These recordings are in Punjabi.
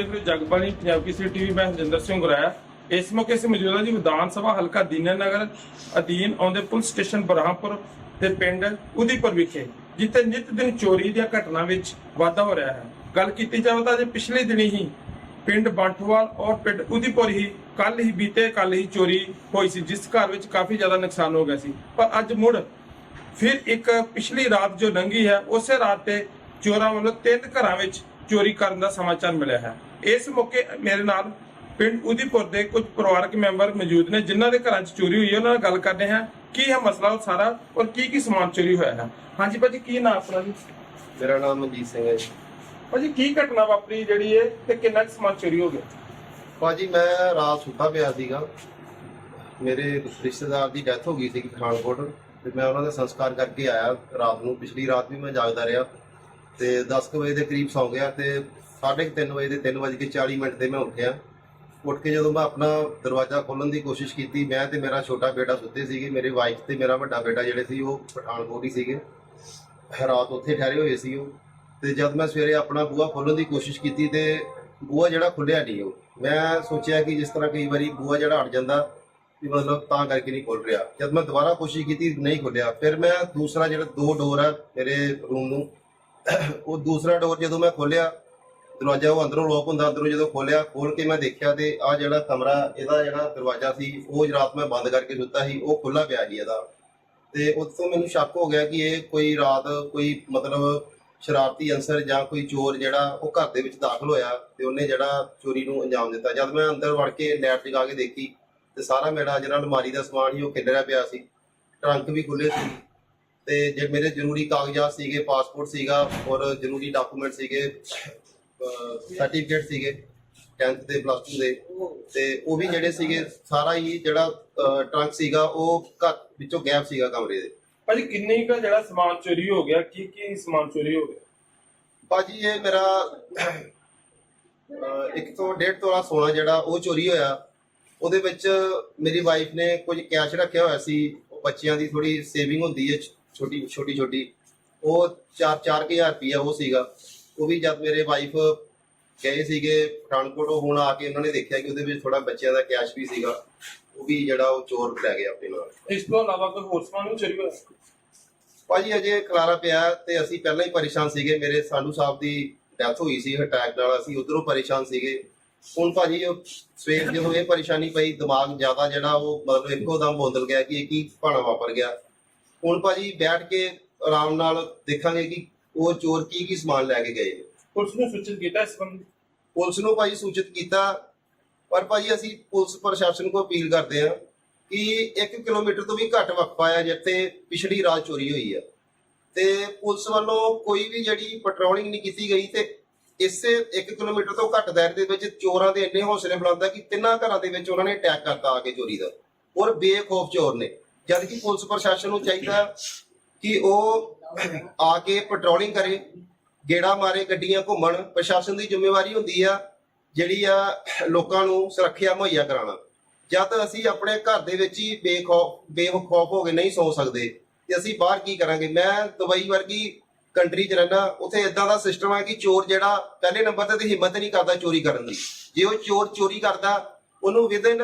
ਵੇਖ ਰਹੇ ਜਗਬਾਣੀ ਪੰਜਾਬ ਕੀ ਟੀਵੀ ਮੈਂ ਹਰਜਿੰਦਰ ਸਿੰਘ ਗੁਰਾਇਆ ਇਸ ਮੌਕੇ ਅਸੀਂ ਮੌਜੂਦ ਜੀ ਵਿਧਾਨ ਸਭਾ ਹਲਕਾ ਦੀਨਾਨਗਰ ਅਧੀਨ ਆਉਂਦੇ ਪੁਲਿਸ ਸਟੇਸ਼ਨ ਬਰਹਾਮਪੁਰ ਤੇ ਪਿੰਡ ਉਦੀਪੁਰ ਵਿਖੇ, ਜਿੱਥੇ ਨਿਤ ਦਿਨ ਚੋਰੀ ਦੀਆਂ ਘਟਨਾ ਵਿੱਚ ਵਾਧਾ ਹੋ ਰਿਹਾ ਹੈ। ਗੱਲ ਕੀਤੀ ਜਾਵੇ ਤਾਂ ਜੇ ਪਿਛਲੇ ਦਿਨੀ ਹੀ ਪਿੰਡ ਬਾਂਠੋਵਾਲ ਔਰ ਪਿੰਡ ਉਦੀਪੁਰ ਹੀ ਕੱਲ ਹੀ ਬੀਤੇ ਕੱਲ ਹੀ ਚੋਰੀ ਹੋਈ ਸੀ, ਜਿਸ ਘਰ ਵਿੱਚ ਕਾਫੀ ਜ਼ਿਆਦਾ ਨੁਕਸਾਨ ਹੋ ਗਿਆ ਸੀ। ਪਰ ਅੱਜ ਮੁੜ ਫਿਰ ਇੱਕ ਪਿਛਲੀ ਰਾਤ ਜੋ ਲੰਘੀ ਹੈ, ਉਸੇ ਰਾਤ ਤੇ ਚੋਰਾਂ ਵੱਲੋਂ ਤਿੰਨ ਘਰਾਂ ਵਿੱਚ ਚੋਰੀ ਕਰਨ ਦਾ ਸਮਾਚਾਰ ਮਿਲਿਆ ਹੈ। ਇਸ ਮੌਕੇ ਮੇਰੇ ਨਾਲ ਪਿੰਡ ਉਦੀਪੁਰ ਦੇ ਕੁਝ ਪਰਿਵਾਰਕ ਮੈਂਬਰ ਮੌਜੂਦ ਨੇ ਜਿਨ੍ਹਾਂ ਦੇ ਘਰਾਂ 'ਚ ਚੋਰੀ ਹੋਈ ਹੈ ਉਹਨਾਂ ਨਾਲ ਗੱਲ ਕਰਦੇ ਹਾਂ। ਕੀ ਹੈ ਮਸਲਾ ਉਹ ਸਾਰਾ ਔਰ ਕੀ ਕੀ ਸਮਾਨ ਚੋਰੀ ਹੋਇਆ ਹੈ? ਹਾਂਜੀ ਭਾਜੀ ਕੀ ਨਾਮ ਆਪਣਾ ਜੀ? ਮੇਰਾ ਨਾਮ ਮਨਜੀਤ ਸਿੰਘ ਹੈ ਜੀ। ਭਾਜੀ ਕੀ ਘਟਨਾ ਵਾਪਰੀ ਜਿਹੜੀ ਹੈ ਤੇ ਕਿੰਨਾ ਕੁ ਸਮਾਨ ਚੋਰੀ ਹੋ ਗਿਆ? ਭਾਜੀ ਮੈਂ ਰਾਤ ਸੁੱਤਾ ਪਿਆ ਸੀਗਾ। ਮੇਰੇ ਰਿਸ਼ਤੇਦਾਰ ਦੀ ਡੈਥ ਹੋ ਗਈ ਸੀ ਪਠਾਨਕੋਟ ਤੇ ਮੈਂ ਉਹਨਾਂ ਦਾ ਸੰਸਕਾਰ ਕਰਕੇ ਆਇਆ। ਰਾਤ ਨੂੰ ਪਿਛਲੀ ਰਾਤ ਵੀ ਮੈਂ ਜਾਗਦਾ ਰਿਹਾ ਤੇ 10 ਕੁ ਵਜੇ ਦੇ ਕਰੀਬ ਸੌਂ ਗਿਆ ਤੇ 3:30 ਵਜੇ ਦੇ 3:40 ਮਿੰਟ ਤੇ ਮੈਂ ਉੱਠਿਆ। ਉੱਠ ਕੇ ਜਦੋਂ ਮੈਂ ਆਪਣਾ ਦਰਵਾਜ਼ਾ ਖੋਲਣ ਦੀ ਕੋਸ਼ਿਸ਼ ਕੀਤੀ, ਮੈਂ ਤੇ ਮੇਰਾ ਛੋਟਾ ਬੇਟਾ ਸੁੱਤੇ ਸੀਗੇ, ਮੇਰੀ ਵਾਈਫ ਤੇ ਮੇਰਾ ਵੱਡਾ ਬੇਟਾ ਜਿਹੜੇ ਸੀ, ਉਹ ਪਠਾਨਕੋਟ ਹੀ ਸੀਗੇ। ਰਾਤ ਉੱਥੇ ਠਹਿਰੇ ਹੋਏ ਸੀ ਉਹ। ਤੇ ਜਦ ਮੈਂ ਸਵੇਰੇ ਆਪਣਾ ਬੂਹਾ ਖੋਲਣ ਦੀ ਕੋਸ਼ਿਸ਼ ਕੀਤੀ ਤੇ ਬੂਹਾ ਜਿਹੜਾ ਖੁੱਲਿਆ ਨਹੀਂ ਉਹ। ਮੈਂ ਸੋਚਿਆ ਕਿ ਜਿਸ ਤਰ੍ਹਾਂ ਕਈ ਵਾਰੀ ਬੂਹਾ ਜਿਹੜਾ ਅੜ ਜਾਂਦਾ, ਵੀ ਮਤਲਬ ਤਾਂ ਕਰਕੇ ਨਹੀਂ ਖੁੱਲ ਰਿਹਾ। ਜਦ ਮੈਂ ਦੁਬਾਰਾ ਕੋਸ਼ਿਸ਼ ਕੀਤੀ, ਨਹੀਂ ਖੁੱਲਿਆ ਫਿਰ ਮੈਂ ਦੂਸਰਾ ਜਿਹੜਾ ਦੋ ਡੋਰ ਆ ਮੇਰੇ ਰੂਮ ਨੂੰ, ਉਹ ਦੂਸਰਾ ਡੋਰ ਜਦੋਂ ਮੈਂ ਖੋਲਿਆ ਦਰਵਾਜ਼ਾ ਉਹ ਅੰਦਰੋਂ ਲੋਕ ਹੁੰਦਾ, ਅੰਦਰੋਂ ਜਦੋਂ ਖੋਲਿਆ ਖੋਲ ਕੇ ਮੈਂ ਦੇਖਿਆ ਤੇ ਆ ਜਿਹੜਾ ਕਮਰਾ, ਇਹਦਾ ਜਿਹੜਾ ਦਰਵਾਜ਼ਾ ਸੀ, ਉਹ ਰਾਤ ਮੈਂ ਬੰਦ ਕਰਕੇ ਸੁੱਤਾ ਸੀ, ਉਹ ਖੁੱਲਾ ਪਿਆ ਸੀ ਇਹਦਾ। ਤੇ ਉਸ ਮੈਨੂੰ ਸ਼ੱਕ ਹੋ ਗਿਆ ਕਿ ਇਹ ਕੋਈ ਰਾਤ ਕੋਈ ਮਤਲਬ ਸ਼ਰਾਰਤੀ ਅੰਸਰ ਜਾਂ ਕੋਈ ਚੋਰ ਜਿਹੜਾ ਉਹ ਘਰ ਦੇ ਵਿੱਚ ਦਾਖਲ ਹੋਇਆ ਤੇ ਉਹਨੇ ਜਿਹੜਾ ਚੋਰੀ ਨੂੰ ਅੰਜਾਮ ਦਿੱਤਾ। ਜਦ ਮੈਂ ਅੰਦਰ ਵੜ ਕੇ ਲਾਈਟ ਜਗਾ ਕੇ ਦੇਖੀ ਤੇ ਸਾਰਾ ਮੇਰਾ ਜਿਹੜਾ ਅਲਮਾਰੀ ਦਾ ਸਮਾਨ ਸੀ, ਉਹ ਖਿਲਰਿਆ ਪਿਆ ਸੀ, ਟਰੰਕ ਵੀ ਖੁੱਲੇ ਸੀ ਤੇ ਜੇ ਮੇਰੇ ਜ਼ਰੂਰੀ ਕਾਗਜ਼ਾਤ ਸੀਗੇ ਪਾਸਪੋਰਟ ਸੀਗਾ ਔਰ ਜ਼ਰੂਰੀ ਡਾਕੂਮੈਂਟ ਸੀਗੇ ਸਰਟੀਫਿਕੇਟ ਸੀਗੇ 10th ਦੇ ਪਲੱਸ 2 ਦੇ। ਤੇ ਉਹ ਵੀ ਜਿਹੜੇ ਸੀਗੇ ਸਾਰਾ ਹੀ ਜਿਹੜਾ ਟਰੰਕ ਸੀਗਾ ਉਹ ਘਰ ਵਿੱਚੋਂ ਗਾਇਬ ਸੀਗਾ ਕਮਰੇ ਦੇ। ਭਾਜੀ ਕਿੰਨੀ ਕੁ ਜਿਹੜਾ ਸਮਾਨ ਚੋਰੀ ਹੋ ਗਿਆ? ਕੀ ਕੀ ਸਮਾਨ ਚੋਰੀ ਹੋ ਗਿਆ? ਭਾਜੀ ਇਹ ਮੇਰਾ ਅਹ, ਇੱਕ ਤੋਂ ਡੇਢ ਤੋਲਾ ਸੋਨਾ ਜਿਹੜਾ ਉਹ ਚੋਰੀ ਹੋਇਆ। ਉਹਦੇ ਵਿੱਚ ਮੇਰੀ ਵਾਈਫ ਨੇ ਕੁਝ ਕੈਸ਼ ਰੱਖਿਆ ਹੋਇਆ ਸੀ। ਉਹ ਬੱਚਿਆਂ ਦੀ ਥੋੜੀ ਸੇਵਿੰਗ ਹੁੰਦੀ ਹੈ ਛੋਟੀ ਛੋਟੀ ਛੋਟੀ ਉਹ 4-4000 ਰੁਪਇਆ ਉਹ ਸੀਗਾ। ਉਹ ਵੀ ਜਦ ਮੇਰੇ ਵਾਈਫ ਗਏ ਸੀਗੇ ਪਠਾਨਕੋਟ ਉਹ ਹੁਣ ਆ ਕੇ ਉਹਨਾਂ ਨੇ ਦੇਖਿਆ ਕਿ ਉਹਦੇ ਵਿੱਚ ਥੋੜਾ ਬੱਚਿਆਂ ਦਾ ਕੈਸ਼ ਵੀ ਸੀਗਾ। ਉਹ ਵੀ ਜਿਹੜਾ ਉਹ ਚੋਰ ਲੈ ਗਿਆ ਆਪਣੇ ਨਾਲ। ਇਸ ਤੋਂ ਇਲਾਵਾ ਕੋਈ ਹੋਰ ਸਮਾਨ ਵੀ ਚੋਰੀ ਹੋਇਆ? ਭਾਜੀ ਅਜੇ ਖਲਾਰਾ ਪਿਆ ਤੇ ਅਸੀਂ ਪਹਿਲਾਂ ਹੀ ਪਰੇਸ਼ਾਨ ਸੀਗੇ। ਮੇਰੇ ਸਾਲੂ ਸਾਹਿਬ ਦੀ ਡੈਥ ਹੋਈ ਸੀ ਅਟੈਕ ਨਾਲ ਅਸੀਂ ਉਧਰੋਂ ਪਰੇਸ਼ਾਨ ਸੀਗੇ। ਹੁਣ ਭਾਜੀ ਉਹ ਸਵੇਰ ਜਦੋਂ ਇਹ ਪਰੇਸ਼ਾਨੀ ਪਈ ਦਿਮਾਗ ਜ਼ਿਆਦਾ ਜਿਹੜਾ ਉਹ ਮਤਲਬ ਇੱਕੋ ਦਮ ਬੋਦਲ ਗਿਆ ਕਿ ਇਹ ਕੀ ਭਾਣਾ ਵਾਪਰ ਗਿਆ। ਹੁਣ ਭਾਜੀ ਬੈਠ ਕੇ ਆਰਾਮ ਨਾਲ ਦੇਖਾਂਗੇ ਕਿ ਉਹ ਚੋਰ ਕੀ ਕੀ ਸਮਾਨ ਲੈ ਕੇ ਗਏ। ਪੁਲਿਸ ਨੇ ਸੂਚਿਤ ਕੀਤਾ ਇਸ ਸੰਬੰਧੀ। ਪੁਲਿਸ ਨੂੰ ਭਾਜੀ ਸੂਚਿਤ ਕੀਤਾ ਪਰ ਭਾਜੀ ਅਸੀਂ ਪੁਲਿਸ ਪ੍ਰਸ਼ਾਸਨ ਕੋ ਅਪੀਲ ਕਰਦੇ ਹਾਂ ਕਿ 1 ਕਿਲੋਮੀਟਰ ਤੋਂ ਵੀ ਘੱਟ ਵਕਫਾ ਹੈ ਜਿੱਥੇ ਪਿਛਲੀ ਰਾਤ ਚੋਰੀ ਹੋਈ ਹੈ ਤੇ ਪੁਲਿਸ ਵੱਲੋਂ ਕੋਈ ਵੀ ਜਿਹੜੀ ਪੈਟਰੋਲਿੰਗ ਨਹੀਂ ਕੀਤੀ ਗਈ ਤੇ ਇਸੇ 1 ਕਿਲੋਮੀਟਰ ਤੋਂ ਘੱਟ ਦਾਇਰੇ ਦੇ ਵਿੱਚ ਚੋਰਾਂ ਦੇ ਇੰਨੇ ਹੌਸਲੇ ਬੁਲੰਦ ਆ ਕਿ ਤਿੰਨਾਂ ਘਰਾਂ ਦੇ ਵਿੱਚ ਉਹਨਾਂ ਨੇ ਅਟੈਕ ਕਰਤਾ ਆ ਕੇ ਚੋਰੀ ਦਾ। ਔਰ ਬੇਖੌਫ ਚੋਰ ਨੇ। ਜਦ ਕਿ ਪੁਲਿਸ ਪ੍ਰਸ਼ਾਸਨ ਨੂੰ ਚਾਹੀਦਾ ਕਿ ਉਹ ਆ ਕੇ ਪੈਟਰੋਲਿੰਗ ਕਰੇ, ਗੇੜਾ ਮਾਰੇ, ਗੱਡੀਆਂ ਘੁੰਮਣ, ਪ੍ਰਸ਼ਾਸਨ ਦੀ ਜ਼ਿੰਮੇਵਾਰੀ ਹੁੰਦੀ ਆ ਜਿਹੜੀ ਆ ਲੋਕਾਂ ਨੂੰ ਸੁਰੱਖਿਆ ਮੁਹੱਈਆ ਕਰਾਉਣਾ। ਜਦ ਅਸੀਂ ਆਪਣੇ ਘਰ ਦੇ ਵਿੱਚ ਹੀ ਬੇਖੌਫ ਬੇਖੌਫ ਹੋ ਕੇ ਨਹੀਂ ਸੌ ਸਕਦੇ, ਤੇ ਅਸੀਂ ਬਾਹਰ ਕੀ ਕਰਾਂਗੇ? ਮੈਂ ਦੁਬਈ ਵਰਗੀ ਕੰਟਰੀ 'ਚ ਰਹਿਣਾ ਉੱਥੇ ਇਦਾਂ ਦਾ ਸਿਸਟਮ ਹੈ ਕਿ ਚੋਰ ਜਿਹੜਾ ਪਹਿਲੇ ਨੰਬਰ ਤੇ ਤਾਂ ਹਿੰਮਤ ਨਹੀਂ ਕਰਦਾ ਚੋਰੀ ਕਰਨ ਦੀ। ਜੇ ਉਹ ਚੋਰ ਚੋਰੀ ਕਰਦਾ, ਉਹਨੂੰ ਵਿਦਿਨ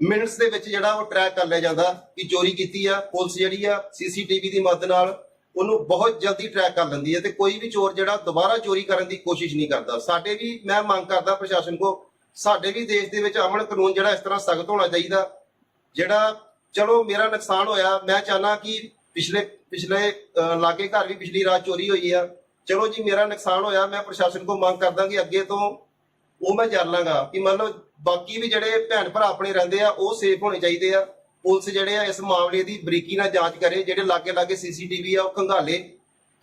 ਮਿੰਟਸ ਦੇ ਵਿੱਚ ਜਿਹੜਾ ਉਹ ਟਰੈਕ ਕਰ ਲਿਆ ਜਾਂਦਾ ਕਿ ਚੋਰੀ ਕੀਤੀ ਆ, ਪੁਲਿਸ ਜਿਹੜੀ ਆ ਸੀਸੀਟੀਵੀ ਦੀ ਮਦਦ ਨਾਲ ਉਹਨੂੰ ਬਹੁਤ ਜਲਦੀ ਟਰੈਕ ਕਰ ਲੈਂਦੀ ਹੈ ਤੇ ਕੋਈ ਵੀ ਚੋਰ ਜਿਹੜਾ ਦੁਬਾਰਾ ਚੋਰੀ ਕਰਨ ਦੀ ਕੋਸ਼ਿਸ਼ ਨਹੀਂ ਕਰਦਾ। ਸਾਡੇ ਵੀ ਮੈਂ ਮੰਗ ਕਰਦਾ ਪ੍ਰਸ਼ਾਸਨ ਕੋ ਸਾਡੇ ਵੀ ਦੇਸ਼ ਦੇ ਵਿੱਚ ਅਮਨ ਕਾਨੂੰਨ ਜਿਹੜਾ ਇਸ ਤਰ੍ਹਾਂ ਸਖਤ ਹੋਣਾ ਚਾਹੀਦਾ, ਜਿਹੜਾ ਚਲੋ ਮੇਰਾ ਨੁਕਸਾਨ ਹੋਇਆ, ਮੈਂ ਚਾਹਨਾ ਕਿ ਪਿਛਲੇ ਪਿਛਲੇ ਲਾਗੇ ਘਰ ਵੀ ਪਿਛਲੀ ਰਾਤ ਚੋਰੀ ਹੋਈ ਆ। ਚਲੋ ਜੀ, ਮੇਰਾ ਨੁਕਸਾਨ ਹੋਇਆ, ਮੈਂ ਪ੍ਰਸ਼ਾਸਨ ਕੋ ਮੰਗ ਕਰਦਾ ਕਿ ਅੱਗੇ ਤੋਂ ਉਹ ਮੈਂ ਜਰ ਲਾਂਗਾ ਕਿ ਮਤਲਬ ਬਾਕੀ ਵੀ ਜਿਹੜੇ ਭੈਣ ਭਰਾ ਆਪਣੇ ਰਹਿੰਦੇ ਆ, ਉਹ ਸੇਫ ਹੋਣੇ ਚਾਹੀਦੇ ਆ। ਪੁਲਿਸ ਜਿਹੜੇ ਆ ਇਸ ਮਾਮਲੇ ਦੀ ਬਰੀਕੀ ਨਾਲ ਜਾਂਚ ਕਰੇ, ਜਿਹੜੇ ਲਾਗੇ ਲਾਗੇ ਸੀਸੀਟੀਵੀ ਆ, ਉਹ ਖੰਗਾਲੇ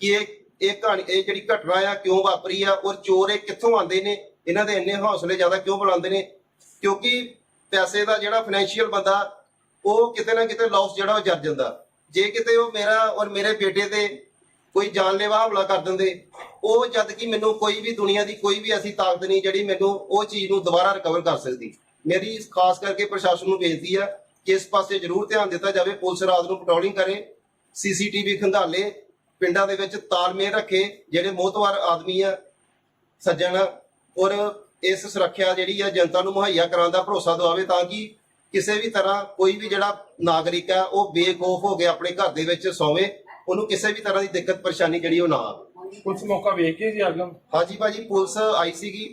ਕਿ ਇਹ ਇਹ ਕਹਾਣੀ, ਇਹ ਜਿਹੜੀ ਘਟਨਾ ਆ ਕਿਉਂ ਵਾਪਰੀ ਆ ਔਰ ਚੋਰ ਇਹ ਕਿੱਥੋਂ ਆਉਂਦੇ ਨੇ? ਇਹਨਾਂ ਦੇ ਇੰਨੇ ਹੌਸਲੇ ਜ਼ਿਆਦਾ ਕਿਉਂ ਬੁਲੰਦ ਨੇ? ਕਿਉਂਕਿ ਪੈਸੇ ਦਾ ਜਿਹੜਾ ਫਾਈਨੈਂਸ਼ੀਅਲ ਬੰਦਾ, ਉਹ ਕਿਤੇ ਨਾ ਕਿਤੇ ਲਾਸ ਜਿਹੜਾ ਉਹ ਜਰ ਜਾਂਦਾ। ਜੇ ਕਿਤੇ ਉਹ ਮੇਰਾ ਔਰ ਮੇਰੇ ਬੇਟੇ ਤੇ ਕੋਈ ਜਾਨਲੇਵਾ ਹਮਲਾ ਕਰ ਦਿੰਦੇ, ਉਹ ਜਦ ਕਿ ਮੈਨੂੰ ਕੋਈ ਵੀ ਦੁਨੀਆ ਦੀ ਕੋਈ ਵੀ ਐਸੀ ਤਾਕਤ ਨਹੀਂ ਜਿਹੜੀ ਮੈਨੂੰ ਉਹ ਚੀਜ਼ ਨੂੰ ਦੁਬਾਰਾ ਰਿਕਵਰ ਕਰ ਸਕਦੀ। ਮੇਰੀ ਖਾਸ ਕਰਕੇ ਪ੍ਰਸ਼ਾਸਨ ਨੂੰ ਬੇਨਤੀ ਆ ਇਸ ਪਾਸੇ ਜ਼ਰੂਰ ਧਿਆਨ ਦਿੱਤਾ ਜਾਵੇ ਪੁਲਿਸ ਰਾਤ ਨੂੰ ਪੈਟਰੋਲਿੰਗ ਕਰੇ ਸੀਸੀਟੀਵੀ ਖੰਗਾਲੇ ਪਿੰਡਾਂ ਦੇ ਵਿੱਚ ਤਾਲਮੇਲ ਰੱਖੇ ਜਿਹੜੇ ਮੋਹਤਵਾਰ ਆਦਮੀ ਆ ਸੱਜਣ ਔਰ ਇਸ ਸੁਰੱਖਿਆ ਜਿਹੜੀ ਆ ਜਨਤਾ ਨੂੰ ਮੁਹੱਈਆ ਕਰਾਉਣ ਦਾ ਭਰੋਸਾ ਦਵਾਵੇ ਤਾਂ ਕਿ ਕਿਸੇ ਵੀ ਤਰ੍ਹਾਂ ਕੋਈ ਵੀ ਜਿਹੜਾ ਨਾਗਰਿਕ ਆ ਉਹ ਬੇਖੌਫ ਹੋ ਕੇ ਆਪਣੇ ਘਰ ਦੇ ਵਿੱਚ ਸੌਵੇ ਉਹਨੂੰ ਕਿਸੇ ਵੀ ਤਰ੍ਹਾਂ ਦੀ ਦਿੱਕਤ ਪਰੇਸ਼ਾਨੀ ਜਿਹੜੀ ਉਹ ਨਾ ਆਵੇ। ਪੁਲਿਸ ਮੌਕਾ ਵੇਖ ਕੇ ਜੀ ਅੱਗਮ ਹਾਂਜੀ ਭਾਜੀ ਪੁਲਿਸ ਆਈ ਸੀਗੀ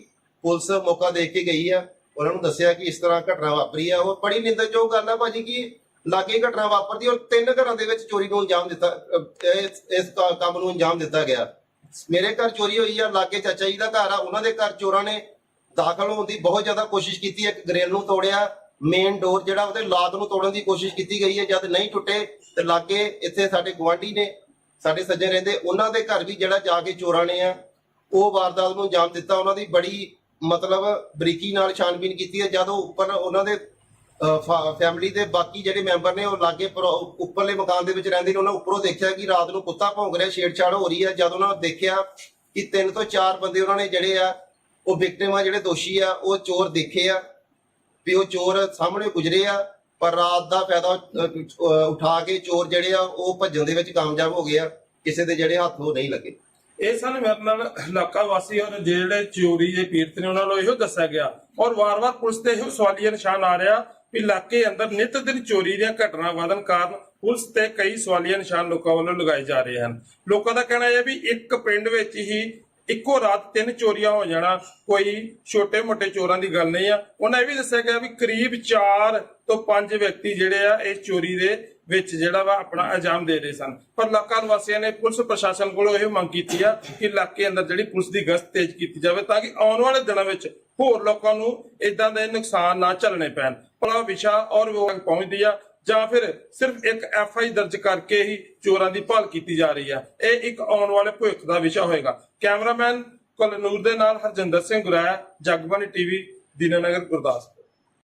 ਪੁਲਿਸ ਮੌਕਾ ਦੇਖ ਕੇ ਗਈ ਆ। ਉਹਨਾਂ ਨੂੰ ਦੱਸਿਆ ਕਿ ਇਸ ਤਰ੍ਹਾਂ ਘਟਨਾ ਵਾਪਰੀ ਆ, ਉਹ ਬੜੀ ਨਿੰਦਣਯੋਗ ਗੱਲ ਆ ਭਾਜੀ ਕਿ ਲਾਗੇ ਘਟਨਾ ਵਾਪਰਦੀ ਔਰ ਤਿੰਨ ਘਰਾਂ ਦੇ ਵਿੱਚ ਚੋਰੀ ਨੂੰ ਅੰਜਾਮ ਦਿੱਤਾ ਇਸ ਇਸ ਕੰਮ ਨੂੰ ਅੰਜਾਮ ਦਿੱਤਾ ਗਿਆ। ਮੇਰੇ ਘਰ ਚੋਰੀ ਹੋਈ ਆ, ਲਾਗੇ ਚਾਚਾ ਜੀ ਦਾ ਘਰ ਆ, ਉਹਨਾਂ ਦੇ ਘਰ ਚੋਰਾਂ ਨੇ ਦਾਖਲ ਹੋਣ ਦੀ ਬਹੁਤ ਜ਼ਿਆਦਾ ਕੋਸ਼ਿਸ਼ ਕੀਤੀ, ਇੱਕ ਗ੍ਰਿਲ ਨੂੰ ਤੋੜਿਆ ਮੇਨ ਡੋਰ ਜਿਹੜਾ ਉਹਦੇ ਲਾਕ ਨੂੰ ਤੋੜਨ ਦੀ ਕੋਸ਼ਿਸ਼ ਕੀਤੀ ਗਈ ਹੈ, ਜਦ ਨਹੀਂ ਟੁੱਟੇ, ਤੇ ਲਾਗੇ ਇੱਥੇ ਸਾਡੇ ਗੁਆਂਢੀ ਨੇ, ਸਾਡੇ ਸੱਜਣ ਰਹਿੰਦੇ, ਉਹਨਾਂ ਦੇ ਘਰ ਵੀ ਜਿਹੜਾ ਜਾ ਕੇ ਚੋਰਾਂ ਨੇ ਆ, ਉਹ ਵਾਰਦਾਤ ਨੂੰ ਅੰਜਾਮ ਦਿੱਤਾ, ਉਹਨਾਂ ਦੀ ਬੜੀ ਮਤਲਬ ਬਰੀਕੀ ਨਾਲ ਛਾਣਬੀਨ ਕੀਤੀ ਹੈ, ਜਦੋਂ ਉੱਪਰ ਉਹਨਾਂ ਦੇ ਫੈਮਿਲੀ ਦੇ ਬਾਕੀ ਜਿਹੜੇ ਮੈਂਬਰ ਨੇ ਉਹ ਲਾਗੇ ਉੱਪਰਲੇ ਮਕਾਨ ਦੇ ਵਿੱਚ ਰਹਿੰਦੇ ਨੇ, ਉਹਨਾਂ ਉੱਪਰੋਂ ਦੇਖਿਆ ਕਿ ਰਾਤ ਨੂੰ ਕੁੱਤਾ ਭੌਂਕ ਰਿਹਾ, ਛੇੜਛਾੜ ਹੋ ਰਹੀ ਹੈ। ਜਦ ਉਹਨਾਂ ਨੇ ਦੇਖਿਆ ਕਿ ਤਿੰਨ ਤੋਂ ਚਾਰ ਬੰਦੇ ਉਹਨਾਂ ਨੇ ਜਿਹੜੇ ਆ, ਉਹ ਵਿਕਟਿਮ ਆ, ਜਿਹੜੇ ਦੋਸ਼ੀ ਆ, ਉਹ ਚੋਰ ਦੇਖੇ ਆ, ਵੀ ਉਹ ਚੋਰ ਸਾਹਮਣੇ ਗੁਜ਼ਰੇ ਆ, ਪਰ ਰਾਤ ਦਾ ਫਾਇਦਾ ਉਠਾ ਕੇ ਚੋਰ ਜਿਹੜੇ ਆ, ਉਹ ਭੱਜਣ ਦੇ ਵਿੱਚ ਕਾਮਯਾਬ ਹੋ ਗਏ ਆ, ਕਿਸੇ ਦੇ ਜਿਹੜੇ ਹੱਥ ਉਹ ਨਹੀਂ ਲੱਗੇ। ਇਹ ਸਨ ਮੇਰੇ ਨਾਲ ਇਲਾਕਾ ਵਾਸੀ ਔਰ ਜਿਹੜੇ ਚੋਰੀ ਦੇ ਪੀੜਤ ਨੇ ਉਹਨਾਂ ਨੂੰ ਇਹੋ ਦੱਸਿਆ ਗਿਆ। ਔਰ ਵਾਰ-ਵਾਰ ਪੁਲਿਸ ਤੇ ਇਹੋ ਸਵਾਲੀਆ ਨਿਸ਼ਾਨ ਆ ਰਿਹਾ ਵੀ ਇਲਾਕੇ ਅੰਦਰ ਨਿਤ ਦਿਨ ਚੋਰੀ ਦੀਆਂ ਘਟਨਾ ਵਧਣ ਕਾਰਨ ਪੁਲਿਸ ਤੇ ਕਈ ਸਵਾਲੀਆ ਨਿਸ਼ਾਨ ਲੋਕਾਂ ਵੱਲੋਂ ਲਗਾਏ ਜਾ ਰਹੇ ਹਨ। ਲੋਕਾਂ ਦਾ ਕਹਿਣਾ ਹੈ ਵੀ ਇੱਕ ਪਿੰਡ ਵਿੱਚ ਹੀ ਇੱਕੋ ਰਾਤ ਤਿੰਨ ਚੋਰੀਆਂ ਹੋ ਜਾਣਾ, ਕੋਈ ਛੋਟੇ-ਮੋਟੇ ਚੋਰਾਂ ਦੀ ਗੱਲ ਨਹੀਂ ਆ। ਉਹਨਾਂ ਇਹ ਵੀ ਦੱਸਿਆ ਗਿਆ ਵੀ ਕਰੀਬ 4 ਤੋਂ 5 ਵਿਅਕਤੀ ਜਿਹੜੇ ਆ ਇਸ ਚੋਰੀ ਦੇ ਵਿੱਚ ਜਿਹੜਾ ਵਾ ਆਪਣਾ ਇਲਜ਼ਾਮ ਦੇ ਰਹੇ ਸਨ। ਪਰ ਇਲਾਕਾ ਨਿਵਾਸੀਆਂ ਨੇ ਪੁਲਿਸ ਪ੍ਰਸ਼ਾਸਨ ਕੋਲੋਂ ਇਹ ਮੰਗ ਕੀਤੀ ਆ ਕਿ ਇਲਾਕੇ ਅੰਦਰ ਜਿਹੜੀ ਪੁਲਿਸ ਦੀ ਗਸ਼ਤ ਤੇਜ਼ ਕੀਤੀ ਜਾਵੇ ਤਾਂ ਕਿ ਆਉਣ ਵਾਲੇ ਦਿਨਾਂ ਵਿੱਚ ਹੋਰ ਲੋਕਾਂ ਨੂੰ ਇਦਾਂ ਦੇ ਨੁਕਸਾਨ ਨਾ ਝੱਲਣੇ ਪੈਣ। ਭਲਾ ਵਿਸ਼ਾ ਔਰ ਵਿਭਾਗ ਪਹੁੰਚਦੀ ਆ ਜਾਂ ਫਿਰ ਸਿਰਫ ਇੱਕ ਐਫ ਆਈ ਦਰਜ ਕਰਕੇ ਹੀ ਚੋਰਾਂ ਦੀ ਭਾਲ ਕੀਤੀ ਜਾ ਰਹੀ ਹੈ। ਇਹ ਇੱਕ ਆਉਣ ਵਾਲੇ ਭਵਿੱਖ ਦਾ ਵਿਸ਼ਾ ਹੋਏਗਾ। ਕੈਮਰਾਮੈਨ ਕਲਨੂਰ ਦੇ ਨਾਲ ਹਰਜਿੰਦਰ ਸਿੰਘ ਗੁਰਾਇਆ ਜਗਬਾਨੀ ਟੀਵੀ, ਦੀਨਾਨਗਰ ਗੁਰਦਾਸਪੁਰ